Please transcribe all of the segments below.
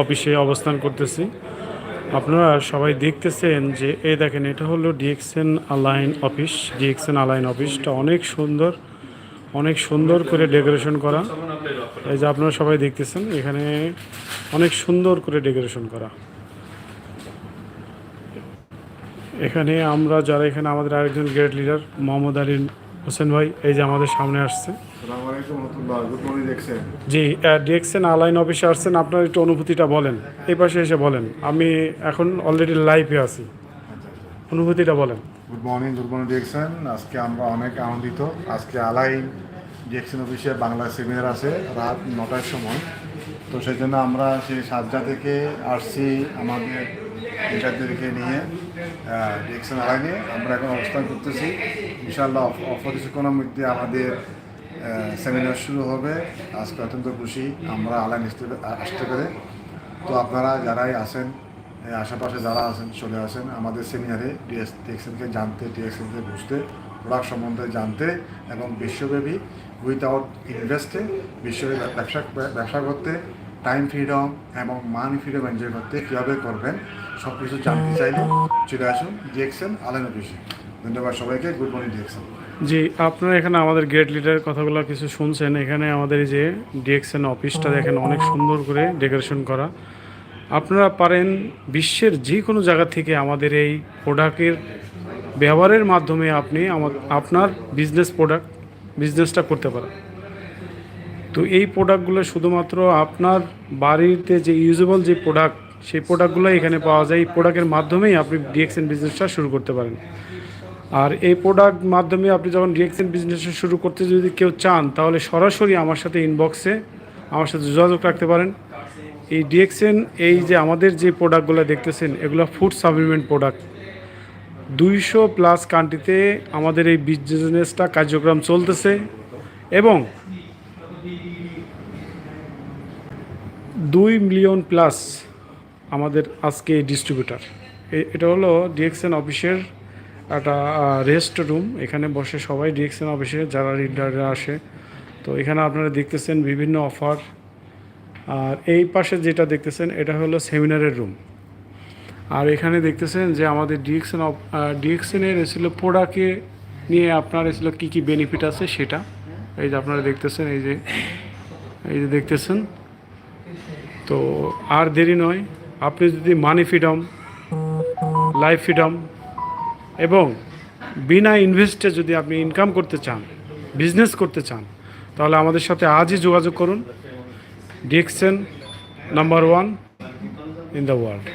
অফিসে অবস্থান করতেছি। আপনারা সবাই দেখতেছেন যে, এই দেখেন, এটা হলো DXN Al Ain office. DXN Al Ain অফিসটা অনেক সুন্দর অনেক সুন্দর করে ডেকোরেশন করা। এই যে আপনারা সবাই দেখতেছেন, এখানে অনেক সুন্দর করে ডেকোরেশন করা। এখানে আমরা যারা এখানে আমাদের আরেকজন গ্রেট লিডার, মোহাম্মদ আলী হোসেন ভাই এই যে আমাদের সামনে আসছে। জি ডিএক্সএন আলাইন অফিসে আসছেন আপনার একটু অনুভূতিটা বলেন। এই পাশে এসে বলেন আমি এখন অলরেডি লাইভে আছি। অনুভূতিটা বলেন। গুড মর্নিং গুড মর্নিং দেখছেন আজকে আমরা অনেক আনন্দিত। আজকে আলাইন ডিএকশন অফিসে বাংলা সেমিনার আছে রাত নটার সময়। তো সেই জন্য আমরা সেই সাতটা থেকে আসছি আমাদের লিডারদেরকে নিয়ে ডিএকশন আলাইনে আমরা এখন অবস্থান করতেছি। ইনশাআল্লাহ অফ- অল্প কিছুক্ষণের মধ্যে আমাদের সেমিনার শুরু হবে। আজকে অত্যন্ত খুশি, আমরা আলাইন আসতে- পেরে। তো আপনারা যারাই আছেন আশেপাশে যারা আছেন, চলে আসেন আমাদের ডিএস টিএক্সএনকে জানতে টিএক্সএনকে বুঝতে প্রোডাক্ট সম্বন্ধে জানতে এবং বিশ্বব্যাপী উইথাউট ইনভেস্টে বিশ্বব্যাপী ব্যবসা ব্যবসা করতে টাইম ফ্রিডম এবং মানি ফ্রিডম এনজয় করতে কীভাবে করবেন সব কিছু জানতে চাইলে চলে আসুন ডিএক্সএন আলান অফিসে ধন্যবাদ সবাইকে গুড মর্নিং ডিএক্সএন জি, আপনারা এখানে আমাদের গ্রেট লিডারের কথাগুলো কিছু শুনছেন। এখানে আমাদের যে ডিএক্সএন অফিসটা দেখেন, অনেক সুন্দর করে ডেকোরেশন করা। আপনারা পারেন বিশ্বের যে কোনো জায়গা থেকে আমাদের এই প্রোডাক্টের ব্যবহারের মাধ্যমে আপনি আমার আপনার বিজনেস প্রোডাক্ট বিজনেসটা করতে পারেন। তো এই প্রোডাক্টগুলো শুধুমাত্র আপনার বাড়িতে যে ইউজেবল যে প্রোডাক্ট সেই প্রোডাক্টগুলো এখানে পাওয়া যায়। এই প্রোডাক্টের মাধ্যমেই আপনি ডিএক্সএন বিজনেসটা শুরু করতে পারেন। আর এই প্রোডাক্ট মাধ্যমে আপনি যখন ডিএক্সএন বিজনেসটা শুরু করতে যদি কেউ চান, তাহলে সরাসরি আমার সাথে ইনবক্সে আমার সাথে যোগাযোগ রাখতে পারেন। এই ডিএক্সএন এই যে আমাদের যে প্রোডাক্টগুলো দেখতেছেন, এগুলো ফুড সাপ্লিমেন্ট প্রোডাক্ট দুইশো প্লাস কান্ট্রিতে আমাদের এই বিজনেসটা কার্যক্রম চলতেছে এবং দুই মিলিয়ন প্লাস আমাদের আজকে ডিস্ট্রিবিউটার এটা হলো ডিএক্সএন অফিসের একটা রেস্ট রুম এখানে বসে সবাই ডিএক্সএন অফিসে, যারা রিডাররা আসে। তো এখানে আপনারা দেখতেছেন বিভিন্ন অফার আর এই পাশে যেটা দেখতেছেন, এটা হলো সেমিনারের রুম আর এখানে দেখতেছেন যে আমাদের ডিএক্সএন ডিএক্সএনের এসেছিল প্রোডাক্টে নিয়ে আপনার এসেছিল কী কী বেনিফিট আছে সেটা। এই যে আপনারা দেখতেছেন, এই যে এই যে দেখতেছেন, তো আর দেরি নয়, আপনি যদি মানি ফ্রিডম লাইফ ফ্রিডম এবং বিনা ইনভেস্টে যদি আপনি ইনকাম করতে চান বিজনেস করতে চান, তাহলে আমাদের সাথে আজই যোগাযোগ করুন। DXN number one in the world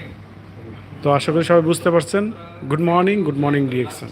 তো আশা করি সবাই বুঝতে পারছেন। Good morning good morning DXN